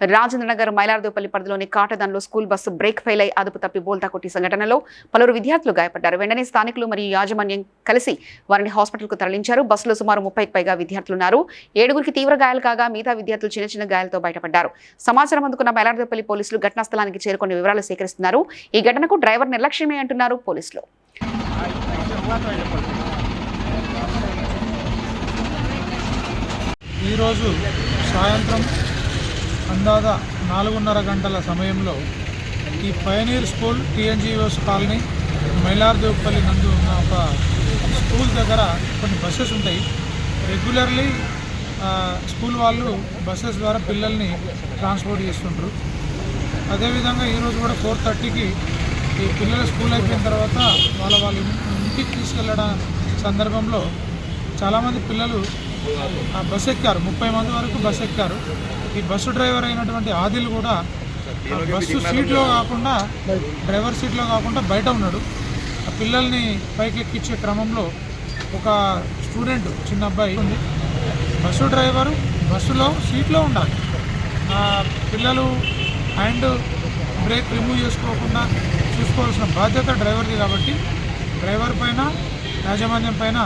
రాజేంద్రనగర్ మైలార్దోపల్లి పరిధిలోని కాటదాన్లో school bus brake fail అయి అదుపు తప్పి బోల్తా కొట్టి సంఘటనలో పలువురు విద్యార్థులు గాయపడ్డారు. వెంటనే స్థానికులు మరియు యాజమాన్యం కలిసి వారిని హాస్పిటల్కు తరలించారు. బస్సులో సుమారు ముప్పైకి పైగా విద్యార్థులున్నారు ఏడుగురికి తీవ్ర గాయాలు కాగా మిగతా విద్యార్థులు చిన్న చిన్న గాయాలతో బయటపడ్డారు. సమాచారం అందుకున్న మైలార్దోపల్లి పోలీసులు ఘటనా స్థలానికి చేరుకుని వివరాలు సేకరిస్తున్నారు. ఈ ఘటనకు డ్రైవర్ నిర్లక్ష్యమే అంటున్నారు పోలీసులు. ఈరోజు సాయంత్రం అందాద నాలుగున్నర గంటల సమయంలో ఈ pioneer school TNGOs colony Mailardevpally నందు ఉన్న ఒక స్కూల్ దగ్గర కొన్ని బస్సెస్ ఉంటాయి. రెగ్యులర్లీ స్కూల్ వాళ్ళు బస్సెస్ ద్వారా పిల్లల్ని ట్రాన్స్పోర్ట్ చేస్తుంటారు అదేవిధంగా ఈరోజు కూడా ఫోర్ థర్టీకి ఈ పిల్లలు స్కూల్ అయిపోయిన తర్వాత వాళ్ళ వాళ్ళ ఇంటికి తీసుకెళ్ళడం సందర్భంలో చాలామంది పిల్లలు బస్సు ఎక్కారు. ముప్పై మంది వరకు బస్సు ఎక్కారు. ఈ బస్సు డ్రైవర్ అయినటువంటి ఆదిల్ కూడా బస్సు సీట్లో కాకుండా డ్రైవర్ సీట్లో కాకుండా బయట ఉన్నాడు. ఆ పిల్లల్ని పైకి ఎక్కించే క్రమంలో ఒక స్టూడెంట్ చిన్న అబ్బాయి ఉంది. బస్సు డ్రైవరు బస్సులో సీట్లో ఉండాలి. ఆ పిల్లలు హ్యాండ్ బ్రేక్ రిమూవ్ చేసుకోకుండా చూసుకోవాల్సిన బాధ్యత డ్రైవర్ది కాబట్టి డ్రైవర్ పైన యాజమాన్యం పైన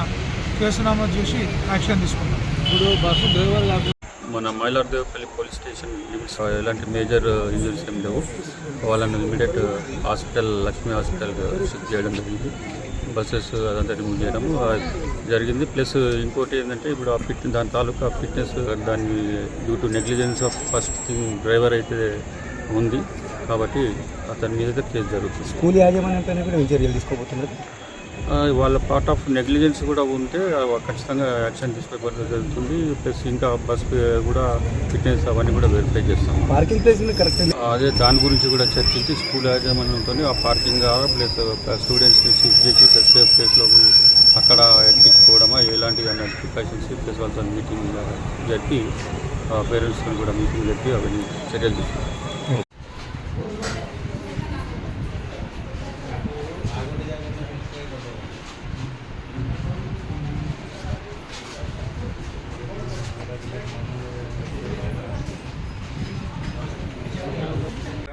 కేసు నమోదు చేసి యాక్షన్ తీసుకున్నాం. ఇప్పుడు బస్సు డ్రైవర్ కాకుండా మన మైలార్దేవపల్లి పోలీస్ స్టేషన్ లిమిట్స్ ఎలాంటి మేజర్ ఇంజరీస్ ఏం లేవు. వాళ్ళని immediate hospital Lakshmi hospital shift చేయడం జరిగింది. బస్సెస్ అదంతా రిమూవ్ చేయడం జరిగింది. ప్లస్ ఇంకోటి ఏంటంటే ఇప్పుడు ఆ ఫిట్ దాని తాలూకా ఫిట్నెస్ దాన్ని due to negligence of first thing driver అయితే ఉంది. కాబట్టి అతని మీద కేసు జరుగుతుంది. స్కూల్ యాజమాన్యం పైన కూడా చర్యలు తీసుకోబోతున్నారు. వాళ్ళ పార్ట్ ఆఫ్ నెగ్లిజెన్స్ కూడా ఉంటే ఖచ్చితంగా యాక్షన్ తీసుకోవడం జరుగుతుంది. ప్లస్ ఇంకా బస్ కూడా ఫిట్నెస్ అవన్నీ కూడా వెరిఫై చేస్తాం పార్కింగ్ ప్లేస్ కరెక్ట్ అదే దాని గురించి కూడా చర్చించి స్కూల్ యాజమాన్యంతో ఆ పార్కింగ్ ప్లస్ స్టూడెంట్స్ని షిఫ్ట్ చేసి ప్లస్ సేఫ్ ప్లేస్లో అక్కడ ఎక్కించుకోవడమా ఎలాంటి అన్న ప్రికాషన్స్ ప్లస్ వాళ్ళతో మీటింగ్ జరిపి పేరెంట్స్తో కూడా మీటింగ్ జరిపి అవన్నీ చర్యలు తీసుకుంటాం.